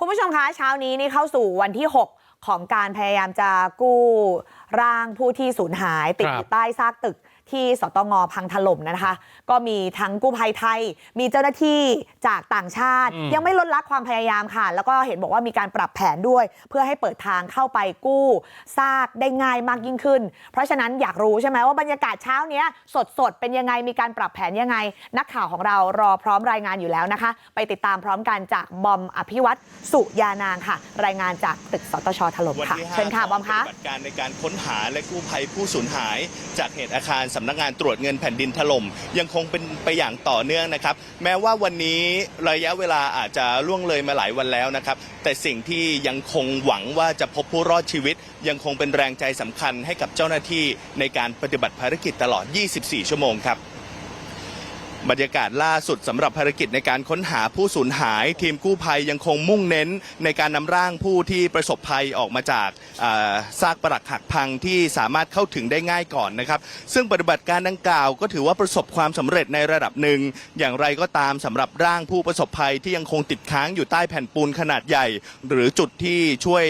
คุณผู้ชมคะเช้านี้นี่เข้าสู่วันที่ 6 ของการพยายามจะกู้ร่างผู้ที่สูญหายติดครับอยู่ใต้ซากตึก ที่สตงพังถล่มนะคะก็มีทั้งกู้ภัยไทย มีเจ้าหน้าที่จากต่างชาติอืมยังไม่ลดละความพยายามค่ะ แล้วก็เห็นบอกว่ามีการปรับแผนด้วย เพื่อให้เปิดทางเข้าไปกู้ซากได้ง่ายมากยิ่งขึ้น เพราะฉะนั้นอยากรู้ใช่ไหมว่าบรรยากาศเช้าเนี้ยสดๆเป็นยังไงมีการปรับแผนยังไง นักข่าวของเรารอพร้อมรายงานอยู่แล้วนะคะ ไปติดตามพร้อมกันจากบอมอภิวัตรสุยานางค่ะ รายงานจากตึกสตชถล่มวันค่ะที่เชิญค่ะ5บอมคะปฏิบัติการในการค้นหาและกู้ภัยผู้สูญหาย จากเหตุอาคารสำนักงานตรวจเงินแผ่นดินถล่มยังคงเป็นไปอย่างต่อเนื่องนะครับ แม้ว่าวันนี้ระยะเวลาอาจจะล่วงเลยมาหลายวันแล้วนะครับ แต่สิ่งที่ยังคงหวังว่าจะพบผู้รอดชีวิต ยังคงเป็นแรงใจสำคัญให้กับเจ้าหน้าที่ในการปฏิบัติภารกิจตลอด 24 ชั่วโมงครับ บรรยากาศล่าสุดสำหรับภารกิจในการค้นหาผู้สูญหาย ทีมกู้ภัยยังคงมุ่งเน้น ในการนำร่างผู้ที่ประสบภัยออกมาจากซากปรักหักพังที่สามารถเข้าถึงได้ง่ายก่อนนะครับ ซึ่งปฏิบัติการดังกล่าวก็ถือว่าประสบความสำเร็จในระดับหนึ่ง อย่างไรก็ตามสำหรับร่างผู้ประสบภัยที่ยังคงติดค้างอยู่ใต้แผ่นปูนขนาดใหญ่ หรือจุดที่ช่วย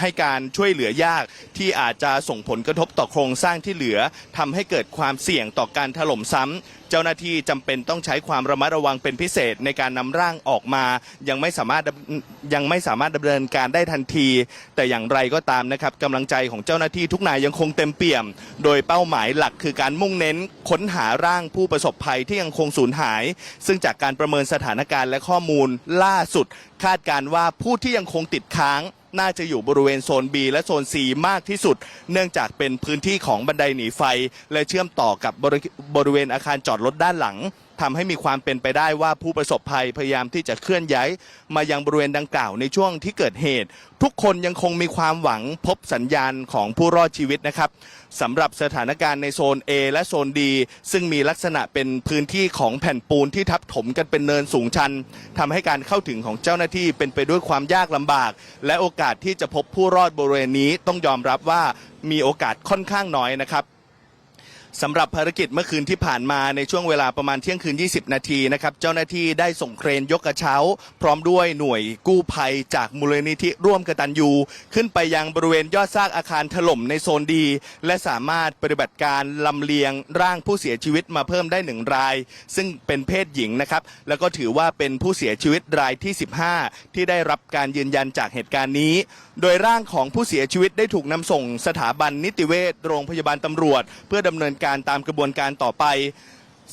ให้การช่วยเหลือยาก ที่อาจจะส่งผลกระทบต่อโครงสร้างที่เหลือทำให้เกิดความเสี่ยงต่อการถล่มซ้ำ จ้าหน้าที่จำเป็นต้องใช้ความระมัดระวังเป็นพิเศษในการนำร่างออกมา ยังไม่สามารถยังไม่สามารถดำเนินการได้ทันที แต่อย่างไรก็ตามนะครับกำลังใจของเจ้าหน้าที่ทุกนายยังคงเต็มเปี่ยม โดยเป้าหมายหลักคือการมุ่งเน้นค้นหาร่างผู้ประสบภัยที่ยังคงสูญหาย ซึ่งจากการประเมินสถานการณ์และข้อมูลล่าสุด คาดการณ์ว่าผู้ที่ยังคงติดค้าง น่าจะอยู่บริเวณโซน B และโซน C มากที่สุด เนื่องจากเป็นพื้นที่ของบันไดหนีไฟ และเชื่อมต่อกับบริบริเวณอาคารจอดรถด้านหลัง ทำให้มีความเป็นไปได้ว่าผู้ประสบภัยพยายามที่จะเคลื่อนย้ายมายังบริเวณดังกล่าวในช่วงที่เกิดเหตุ ทุกคนยังคงมีความหวังพบสัญญาณของผู้รอดชีวิตนะครับสำหรับสถานการณ์ในโซน A และโซน D ซึ่งมีลักษณะเป็นพื้นที่ของแผ่นปูนที่ทับถมกันเป็นเนินสูงชันทำให้การเข้าถึงของเจ้าหน้าที่เป็นไปด้วยความยากลำบาก และโอกาสที่จะพบผู้รอดบริเวณนี้ต้องยอมรับว่ามีโอกาสค่อนข้างน้อยนะครับ สำหรับภารกิจเมื่อคืนที่ผ่านมาในช่วงเวลาประมาณเที่ยงคืน 20 นาทีนะครับ เจ้าหน้าที่ได้ส่งเครนยกกระเช้า พร้อมด้วยหน่วยกู้ภัยจากมูลนิธิร่วมกตัญญูขึ้นไปยังบริเวณยอดซากอาคารถล่มในโซนดี และสามารถปฏิบัติการลำเลียงร่างผู้เสียชีวิตมาเพิ่มได้หนึ่งราย ซึ่งเป็นเพศหญิงนะครับ แล้วก็ถือว่าเป็นผู้เสียชีวิตรายที่ 15 ที่ได้รับการยืนยันจากเหตุการณ์นี้ โดยร่างของผู้เสียชีวิตได้ถูกนำส่งสถาบันนิติเวชโรงพยาบาลตำรวจ เพื่อดำเนินการตามกระบวนการต่อไป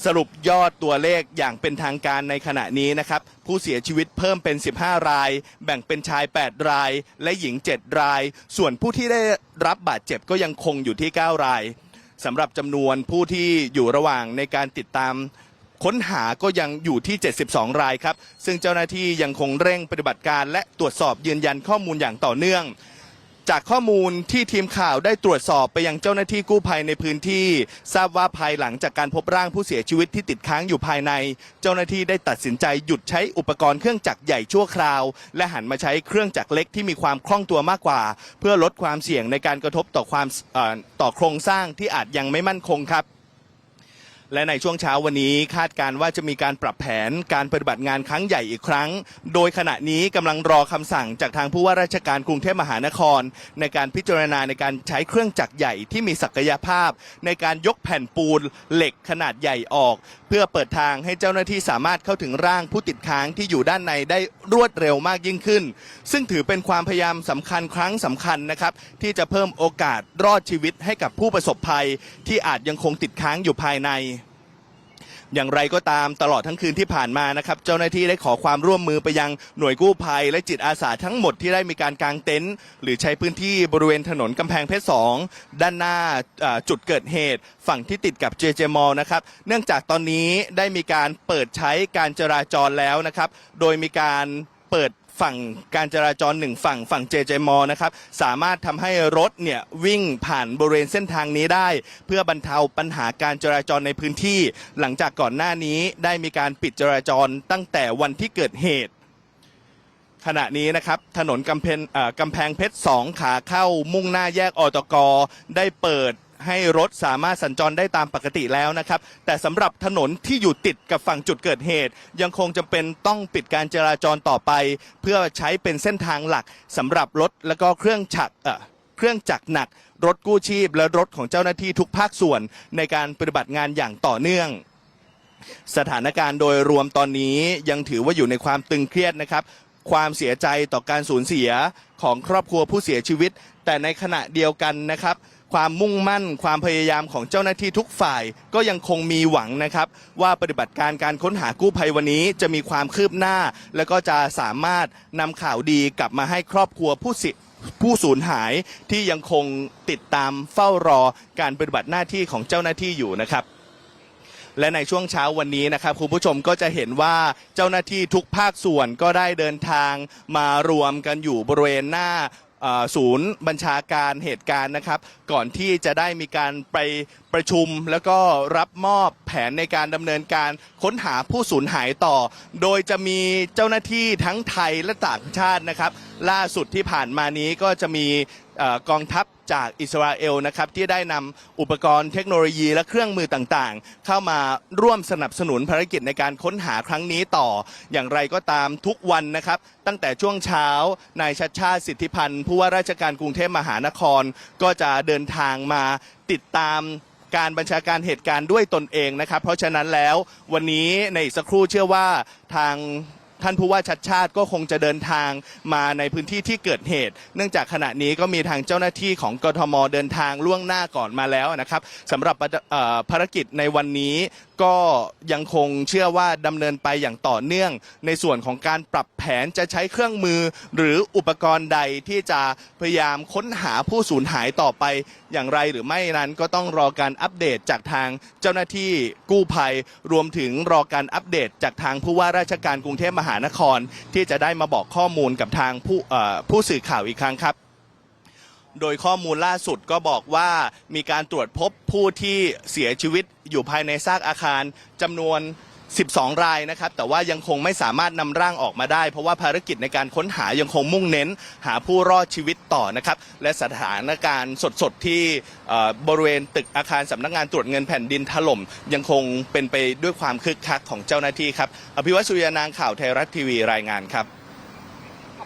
สรุปยอดตัวเลขอย่างเป็นทางการในขณะนี้นะครับ ผู้เสียชีวิตเพิ่มเป็น 15 ราย แบ่งเป็นชาย 8 ราย และหญิง 7 ราย ส่วนผู้ที่ได้รับบาดเจ็บก็ยังคงอยู่ที่ 9 รายสำหรับจำนวนผู้ที่อยู่ระหว่างในการติดตามค้นหาก็ยังอยู่ที่ 72 รายครับ ซึ่งเจ้าหน้าที่ยังคงเร่งปฏิบัติการและตรวจสอบยืนยันข้อมูลอย่างต่อเนื่อง จากข้อมูลที่ทีมข่าวได้ตรวจสอบไปยังเจ้าหน้าที่กู้ภัยในพื้นที่ ทราบว่าภายหลังจากการพบร่างผู้เสียชีวิตที่ติดค้างอยู่ภายใน เจ้าหน้าที่ได้ตัดสินใจหยุดใช้อุปกรณ์เครื่องจักรใหญ่ชั่วคราว และหันมาใช้เครื่องจักรเล็กที่มีความคล่องตัวมากกว่า เพื่อลดความเสี่ยงในการกระทบต่อความต่อโครงสร้างที่อาจยังไม่มั่นคงครับ และในช่วงเช้าวันนี้คาดการณ์ว่าจะมีการปรับแผนการปฏิบัติงานครั้งใหญ่อีกครั้ง โดยขณะนี้กำลังรอคำสั่งจากทางผู้ว่าราชการกรุงเทพมหานคร ในการพิจารณาในการใช้เครื่องจักรใหญ่ที่มีศักยภาพ ในการยกแผ่นปูนเหล็กขนาดใหญ่ออก เพื่อเปิดทางให้เจ้าหน้าที่สามารถเข้าถึงร่างผู้ติดค้างที่อยู่ด้านในได้รวดเร็วมากยิ่งขึ้น ซึ่งถือเป็นความพยายามสำคัญครั้งสำคัญนะครับที่จะเพิ่มโอกาสรอดชีวิตให้กับผู้ประสบภัย ที่อาจยังคงติดค้างอยู่ภายใน อย่างไรก็ตามตลอดทั้งคืนที่ผ่านมานะครับเจ้าหน้าที่ได้ขอความร่วมมือไปยังหน่วยกู้ภัย และจิตอาสาทั้งหมดที่ได้มีการกางเต็นท์หรือใช้พื้นที่บริเวณถนนกำแพงเพชรสองด้านหน้าจุดเกิดเหตุ ฝั่งที่ติดกับเจเจมอลนะครับเนื่องจากตอนนี้ได้มีการเปิดใช้การจราจรแล้วนะครับ โดยมีการเปิด ฝั่งการจราจรหนึ่งฝั่งฝั่งเจเจมอนะครับสามารถทำให้รถเนี่ยวิ่งผ่านบริเวณเส้นทางนี้ได้ เพื่อบรรเทาปัญหาการจราจรในพื้นที่ หลังจากก่อนหน้านี้ได้มีการปิดจราจรตั้งแต่วันที่เกิดเหตุขณะนี้นะครับถนนกำแพงเอ่อกำแพงเพชร 2 ขาเข้ามุ่งหน้าแยกอตกได้เปิด ให้รถสามารถสัญจรได้ตามปกติแล้วนะครับ แต่สำหรับถนนที่อยู่ติดกับฝั่งจุดเกิดเหตุ ยังคงจำเป็นต้องปิดการจราจรต่อไป เพื่อใช้เป็นเส้นทางหลักสำหรับรถแล้วก็เครื่องฉักเอ่อเครื่องจักรหนัก รถกู้ชีพ และรถของเจ้าหน้าที่ทุกภาคส่วนในการปฏิบัติงานอย่างต่อเนื่องสถานการณ์โดยรวมตอนนี้ยังถือว่าอยู่ในความตึงเครียดนะครับ ความเสียใจต่อการสูญเสียของครอบครัวผู้เสียชีวิต แต่ในขณะเดียวกันนะครับ ความมุ่งมั่น ความพยายามของเจ้าหน้าที่ทุกฝ่าย ก็ยังคงมีหวังนะครับ ว่าปฏิบัติการการค้นหากู้ภัยวันนี้จะมีความคืบหน้า และก็จะสามารถนำข่าวดีกลับมาให้ครอบครัวผู้สิผู้สูญหายที่ยังคงติดตามเฝ้ารอการปฏิบัติหน้าที่ของเจ้าหน้าที่อยู่นะครับ และในช่วงเช้าวันนี้นะครับคุณผู้ชมก็จะเห็นว่าเจ้าหน้าที่ทุกภาคส่วนก็ได้เดินทางมารวมกันอยู่บริเวณหน้า ศูนย์บัญชาการเหตุการณ์นะครับ ก่อนที่จะได้มีการไปประชุม แล้วก็รับมอบแผนในการดำเนินการค้นหาผู้สูญหายต่อ โดยจะมีเจ้าหน้าที่ทั้งไทยและต่างชาตินะครับ ล่าสุดที่ผ่านมานี้ก็จะมี กองทัพจากอิสราเอลนะครับที่ได้นำอุปกรณ์เทคโนโลยีและเครื่องมือต่างๆ เข้ามาร่วมสนับสนุนภารกิจในการค้นหาครั้งนี้ต่อ อย่างไรก็ตามทุกวันนะครับ ตั้งแต่ช่วงเช้านายชัดชาติสิทธิพันธ์ผู้ว่าราชการกรุงเทพมหานคร ก็จะเดินทางมาติดตามการบัญชาการเหตุการณ์ด้วยตนเองนะครับ เพราะฉะนั้นแล้ววันนี้ในสักครู่เชื่อว่าทาง ท่านผู้ว่าชัดชาติก็คงจะเดินทางมาในพื้นที่ที่เกิดเหตุ เนื่องจากขณะนี้ก็มีทางเจ้าหน้าที่ของกทมเดินทางล่วงหน้าก่อนมาแล้วนะครับสำหรับภารกิจในวันนี้ก็ยังคงเชื่อว่าดำเนินไปอย่างต่อเนื่อง ในส่วนของการปรับแผนจะใช้เครื่องมือ หรืออุปกรณ์ใดที่จะพยายามค้นหาผู้สูญหายต่อไปอย่างไรหรือไม่นั้นก็ต้องรอการอัปเดตจากทางเจ้าหน้าที่กู้ภัย รวมถึงรอการอัปเดตจากทางผู้ว่าราชการกรุงเทพมหานครานครที่จะได้มาบอกข้อมูลกับทางผู้ผู้สื่อข่าวอีกครั้งครับ โดยข้อมูลล่าสุดก็บอกว่ามีการตรวจพบผู้ที่เสียชีวิตอยู่ภายในซากอาคารจำนวน 12 รายนะครับ แต่ว่ายังคงไม่สามารถนำร่างออกมาได้ เพราะว่าภารกิจในการค้นหายังคงมุ่งเน้น หาผู้รอดชีวิตต่อนะครับ และสถานการณ์สดๆที่เอ่อบริเวณตึกอาคารสำนักงานตรวจเงินแผ่นดินถล่ม ยังคงเป็นไปด้วยความคึกคักของเจ้าหน้าที่ครับ อภิวัตสุริยานางข่าวไทยรัฐทีวีรายงานครับ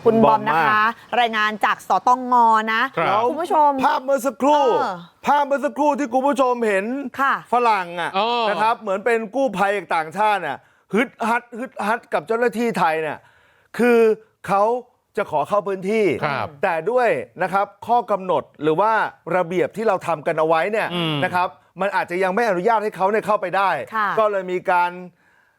คุณบอมนะบอมมากคะ รายงานจากสตงนะครับคุณผู้ชม ภาพเมื่อสักครู่เออภาพเมื่อสักครู่ที่คุณผู้ชมเห็นค่ะฝรั่งอะเออนะครับเหมือนเป็นกู้ภัยจากต่างชาติน่ะฮึดฮัดฮึดฮัดกับเจ้าหน้าที่ไทยเนี่ยคือเขาจะขอเข้าพื้นที่ครับแต่ด้วยนะครับข้อกำหนดหรือว่าระเบียบที่เราทำกันเอาไว้เนี่ยอืมนะครับมันอาจจะยังไม่อนุญาตให้เขาเนี่ยเข้าไปได้ค่ะก็เลยมีการ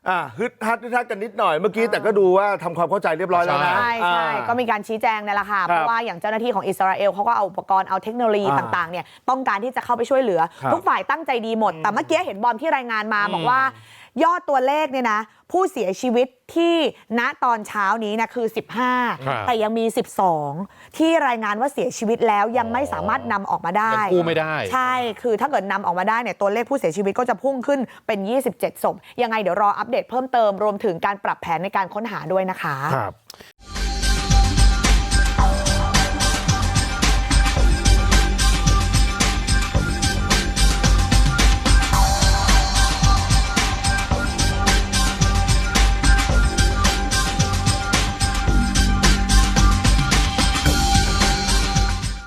อ่าฮึดฮัดฮึดฮัดกันนิดหน่อยเมื่อกี้แต่ก็ดูว่าทำความเข้าใจเรียบร้อยแล้วนะใช่ใช่อ่า ก็มีการชี้แจงเนี่ยแหละค่ะ ครับเพราะว่าอย่างเจ้าหน้าที่ของอิสราเอลเขาก็เอาอุปกรณ์เอาเทคโนโลยีอ่าต่างๆเนี่ยต้องการที่จะเข้าไปช่วยเหลือครับทุกฝ่ายตั้งใจดีหมด แต่เมื่อกี้เห็นบอมที่รายงานมาอืมบอกว่าย อดตัวเลขเนี่ยนะผู้เสียชีวิตที่ณตอนเช้านี้นะคือครับ15แต่ยังมี12ที่รายงานว่าเสียชีวิตแล้วยังไม่สามารถนำออกมาได้ยังกู้ไม่ได้ใช่คือถ้าเกิดนำออกมาได้เนี่ยตัวเลขผู้เสียชีวิตก็จะพุ่งขึ้นเป็น 27ศพยังไงเดี๋ยวรออัปเดตเพิ่มเติมรวมถึงการปรับแผนในการค้นหาด้วยนะคะครับ